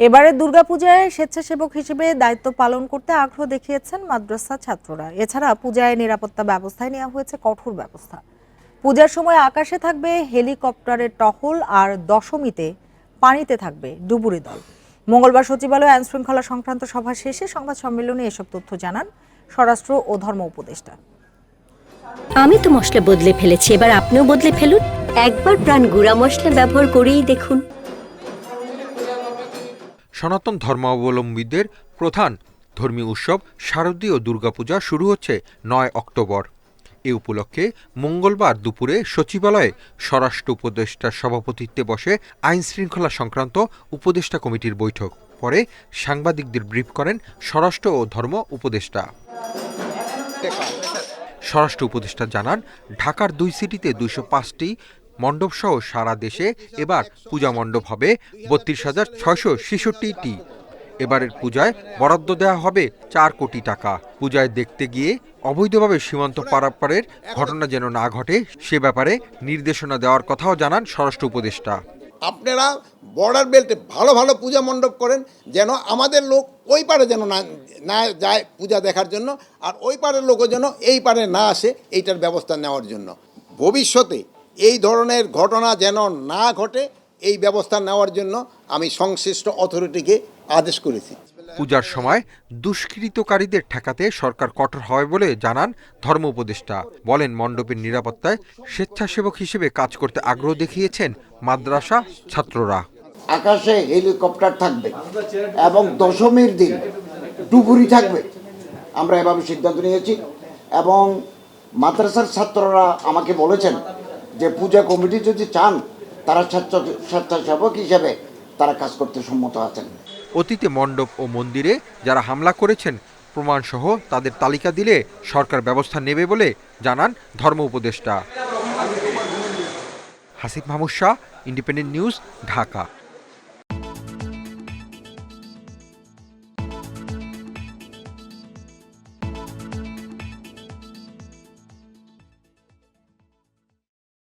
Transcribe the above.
এবারে দুর্গাপূজায় স্বেচ্ছাসেবক হিসেবে দায়িত্ব পালন করতে আগ্রহ দেখিয়েছেন মাদ্রাসা ছাত্ররা। এছাড়া পূজায় নিরাপত্তা ব্যবস্থায় নেওয়া হয়েছে কঠোর ব্যবস্থা। পূজার সময় আকাশে থাকবে হেলিকপ্টারের টহল আর দশমীতে পানিতে থাকবে ডুবুরি দল। মঙ্গলবার সচিবালয়ে আইন শৃঙ্খলা সংক্রান্ত সভা শেষে সংবাদ সম্মেলনে এসব তথ্য জানান স্বরাষ্ট্র ও ধর্ম উপদেষ্টা। আমি তো মশলা বদলে ফেলেছি, এবার আপনিও বদলে ফেলুন। একবার প্রাণ গুঁড়া মশলা ব্যবহার করেই দেখুন। সনাতন ধর্মাবলম্বীদের প্রধান ধর্মীয় উৎসব শারদীয় দুর্গাপূজা শুরু হচ্ছে নয় অক্টোবর। এ উপলক্ষে মঙ্গলবার দুপুরে সচিবালয়ে স্বরাষ্ট্র উপদেষ্টার সভাপতিত্বে বসে আইন শৃঙ্খলা সংক্রান্ত উপদেষ্টা কমিটির বৈঠক। পরে সাংবাদিকদের ব্রিফ করেন স্বরাষ্ট্র ও ধর্ম উপদেষ্টা। স্বরাষ্ট্র উপদেষ্টা জানান, ঢাকার দুই সিটিতে দুইশো পাঁচটি মণ্ডপসহ সারা দেশে এবার পূজা মণ্ডপ হবে বত্রিশ হাজার ছয়শো ছেষট্টিটি। এবারের পূজায় বরাদ্দ দেওয়া হবে চার কোটি টাকা। পূজায় দেখতে গিয়ে অবৈধভাবে সীমান্ত পারাপারের ঘটনা যেন না ঘটে, সে ব্যাপারে নির্দেশনা দেওয়ার কথাও জানান স্বরাষ্ট্র উপদেষ্টা। আপনারা বর্ডার বেল্টে ভালো ভালো পূজা মণ্ডপ করেন, যেন আমাদের লোক ওই পারে যেন না না যায় পূজা দেখার জন্য, আর ওই পারের লোকও যেন এই পারে না আসে, এইটার ব্যবস্থা নেওয়ার জন্য। ভবিষ্যতে এই ধরনের ঘটনা যেন না ঘটে এই ব্যবস্থা নেওয়ার জন্য আমি সংশ্লিষ্ট অথরিটিকে আদেশ করেছি। পূজার সময় দুষ্কৃতকারীদের ঠেকাতে সরকার কঠোর হয় বলে জানান ধর্ম উপদেষ্টা। বলেন মণ্ডপের নিরাপত্তায় স্বেচ্ছাসেবক হিসেবে কাজ করতে আগ্রহ দেখিয়েছেন মাদ্রাসা ছাত্ররা। আকাশে হেলিকপ্টার থাকবে এবং দশমীর দিন ডুবুরি থাকবে। আমরা এভাবে সিদ্ধান্ত নিয়েছি এবং মাদ্রাসার ছাত্ররা আমাকে বলেছেন যে পূজা কমিটি যদি চান, তারা স্বেচ্ছ, স্বেচ্ছাসেবক হিসেবে তারা কাজ করতে সম্মত আছেন। অতীতে মণ্ডপ ও মন্দিরে যারা হামলা করেছেন, প্রমাণসহ তাদের তালিকা দিলে সরকার ব্যবস্থা নেবে বলে জানান ধর্ম উপদেষ্টা। Hasif Mahmud Shah, independent news, Dhaka.